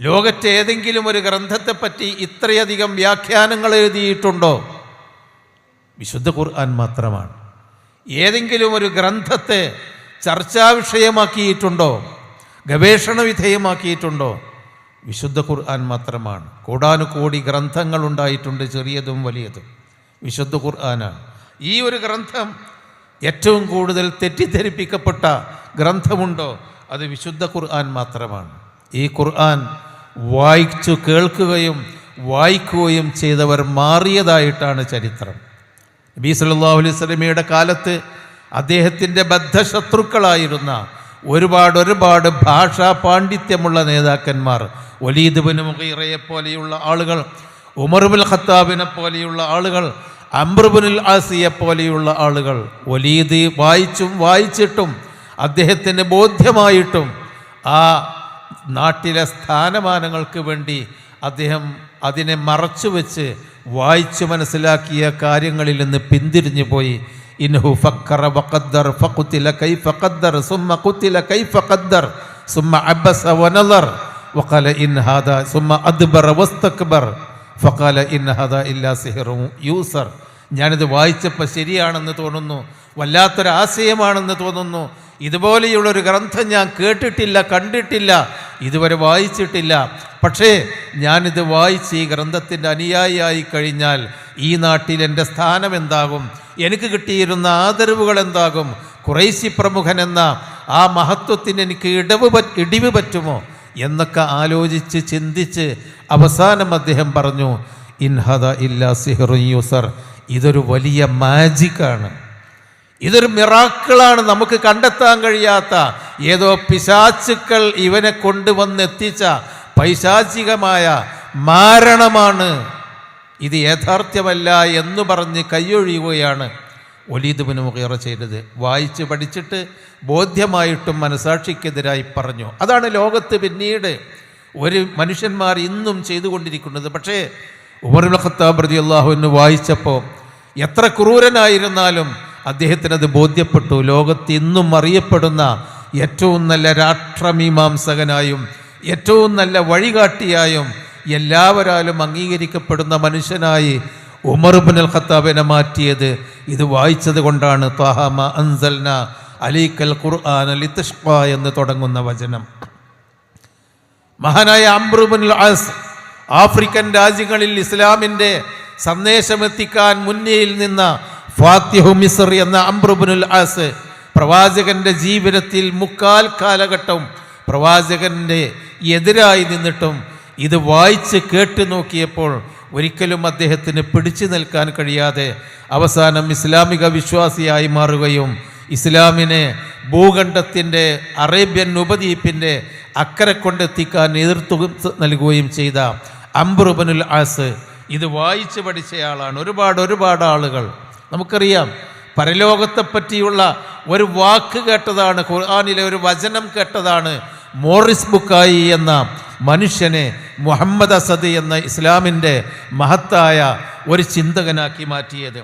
ലോകത്തെ ഏതെങ്കിലും ഒരു ഗ്രന്ഥത്തെപ്പറ്റി ഇത്രയധികം വ്യാഖ്യാനങ്ങൾ എഴുതിയിട്ടുണ്ടോ? വിശുദ്ധ ഖുർആൻ മാത്രമാണ്. ഏതെങ്കിലും ഒരു ഗ്രന്ഥത്തെ ചർച്ചാ വിഷയമാക്കിയിട്ടുണ്ടോ? ഗവേഷണ വിധേയമാക്കിയിട്ടുണ്ടോ? വിശുദ്ധ ഖുർആൻ മാത്രമാണ്. കോടാനുകോടി ഗ്രന്ഥങ്ങൾ ഉണ്ടായിട്ടുണ്ട് ചെറിയതും വലിയതും. വിശുദ്ധ ഖുർആനാണ്. ഈ ഒരു ഗ്രന്ഥം ഏറ്റവും കൂടുതൽ തെറ്റിദ്ധരിപ്പിക്കപ്പെട്ട ഗ്രന്ഥമുണ്ടോ? അത് വിശുദ്ധ ഖുർആൻ മാത്രമാണ്. ഈ ഖുർആൻ വായിച്ചു കേൾക്കുകയും വായിക്കുകയും ചെയ്തവർ മാറിയതായിട്ടാണ് ചരിത്രം. നബി സല്ലല്ലാഹു അലൈഹി സ്വലമിയുടെ കാലത്ത് അദ്ദേഹത്തിന്റെ ബദ്ധശത്രുക്കളായിരുന്ന ഒരുപാട് ഒരുപാട് ഭാഷാ പാണ്ഡിത്യമുള്ള നേതാക്കന്മാർ വലീദ് ബിൻ മുഗീറയെ പോലെയുള്ള ആളുകൾ ഉമർബുൽ ഖത്താബിനെ പോലെയുള്ള ആളുകൾ അംബ്രുബുൽ ആസിയെ പോലെയുള്ള ആളുകൾ വലീദ് വായിച്ചും വായിച്ചിട്ടും അദ്ദേഹത്തിന് ബോധ്യമായിട്ടും ആ നാട്ടിലെ സ്ഥാനമാനങ്ങൾക്ക് വേണ്ടി അദ്ദേഹം അതിനെ മറച്ചു വെച്ച് വായിച്ചു മനസ്സിലാക്കിയ കാര്യങ്ങളിൽ നിന്ന് പിന്തിരിഞ്ഞു പോയി. ഇൻഹു ഫക്കറ വഖദ്ദർ ഫഖുതില കൈ ഖദ്ദർ സുമ്മ കുത്തില കൈ ഖദ്ദർ സുമ്മ അബ്ബസ വനദർ വഖാല ഇൻ ഹാദാ സുമ്മ അദ്ബർ വസ്തക്ബർ ഫഖാല ഇൻ ഹാദാ ഇല്ലാ സിഹറു യൂസർ. ഞാനിത് വായിച്ചപ്പോൾ ശരിയാണെന്ന് തോന്നുന്നു വല്ലാത്തൊരു ആശയമാണെന്ന് തോന്നുന്നു. ഇതുപോലെയുള്ളൊരു ഗ്രന്ഥം ഞാൻ കേട്ടിട്ടില്ല കണ്ടിട്ടില്ല. ഇതുവരെ വായിച്ചിട്ടില്ല. പക്ഷേ ഞാനിത് വായിച്ച് ഈ ഗ്രന്ഥത്തിന്റെ അനുയായിയായി കഴിഞ്ഞാൽ ഈ നാട്ടിൽ എന്റെ സ്ഥാനം എന്താകും? എനിക്ക് കിട്ടിയിരുന്ന ആദരവുകൾ എന്താകും? കുറേശി പ്രമുഖൻ എന്ന ആ മഹത്വത്തിന് എനിക്ക് ഇടവ് ഇടിവ് പറ്റുമോ? എന്നൊക്കെ ആലോചിച്ച് ചിന്തിച്ച് അവസാനം അദ്ദേഹം പറഞ്ഞു ഇൻഹദ ഇല്ല സിഹ്റു യൂസർ ഇതൊരു വലിയ മാജിക്കാണ് ഇതൊരു മിറാക്കിളാണ് നമുക്ക് കണ്ടെത്താൻ കഴിയാത്ത. ഏതോ പിശാച്ചുക്കൾ ഇവനെ കൊണ്ടുവന്നെത്തിച്ച പൈശാചികമായ മാരണമാണ്. ഇത് യഥാർത്ഥ്യമല്ല എന്ന് പറഞ്ഞ് കൈയൊഴിയുകയാണ് ഒലീദുബിന് മുഖേറ ചെയ്തത്. വായിച്ച് പഠിച്ചിട്ട് ബോധ്യമായിട്ടും മനസാക്ഷിക്കെതിരായി പറഞ്ഞു. അതാണ് ലോകത്ത് പിന്നീട് ഒരു മനുഷ്യന്മാർ ഇന്നും ചെയ്തുകൊണ്ടിരിക്കുന്നത്. പക്ഷേ ഉമർ ഖത്താബ് പ്രതി അള്ളാഹുവിന് വായിച്ചപ്പോൾ എത്ര ക്രൂരനായിരുന്നാലും അദ്ദേഹത്തിനത് ബോധ്യപ്പെട്ടു. ലോകത്ത് ഇന്നും അറിയപ്പെടുന്ന ഏറ്റവും നല്ല രാഷ്ട്രമീമാംസകനായും ഏറ്റവും നല്ല വഴികാട്ടിയായും എല്ലാവരാലും അംഗീകരിക്കപ്പെടുന്ന മനുഷ്യനായി ഉമർബിൻ അൽ ഖത്താബിനെ മാറ്റിയത് ഇത് വായിച്ചത് കൊണ്ടാണ്. ത്വാഹാമ അൻസൽന അലീക്കൽ ഖുർആൻ ലിത്തഷ്ക എന്ന് തുടങ്ങുന്ന വചനം. മഹാനായ അംബ്രുബിൻ ആസ് ആഫ്രിക്കൻ രാജ്യങ്ങളിൽ ഇസ്ലാമിന്റെ സന്ദേശമെത്തിക്കാൻ മുന്നിൽ നിന്ന ഫാത്തിഹു മിസർ എന്ന അംബ്രുബുനുൽ ആസ് പ്രവാചകന്റെ ജീവിതത്തിൽ മുക്കാൽ കാലഘട്ടം പ്രവാചകന്റെ എതിരായി നിന്നിട്ടും ഇത് വായിച്ച് കേട്ടു നോക്കിയപ്പോൾ ഒരിക്കലും അദ്ദേഹത്തിന് പിടിച്ചു നിൽക്കാൻ കഴിയാതെ അവസാനം ഇസ്ലാമിക വിശ്വാസിയായി മാറുകയും ഇസ്ലാമിനെ ഭൂഖണ്ഡത്തിന്റെ അറേബ്യൻ ഉപദ്വീപിന്റെ അക്കരെ കൊണ്ടെത്തിക്കാൻ നേതൃത്വം നൽകുകയും ചെയ്ത അംബ്രുബനുൽ ആസ് ഇത് വായിച്ച് പഠിച്ചയാളാണ്. ഒരുപാട് ഒരുപാട് ആളുകൾ. നമുക്കറിയാം പരലോകത്തെ പറ്റിയുള്ള ഒരു വാക്ക് കേട്ടതാണ് ഖുർആാനിലെ ഒരു വചനം കേട്ടതാണ് മോറിസ് ബുക്കായി എന്ന മനുഷ്യനെ മുഹമ്മദ് അസദ് എന്ന ഇസ്ലാമിന്റെ മഹത്തായ ഒരു ചിന്തകനാക്കി മാറ്റിയത്.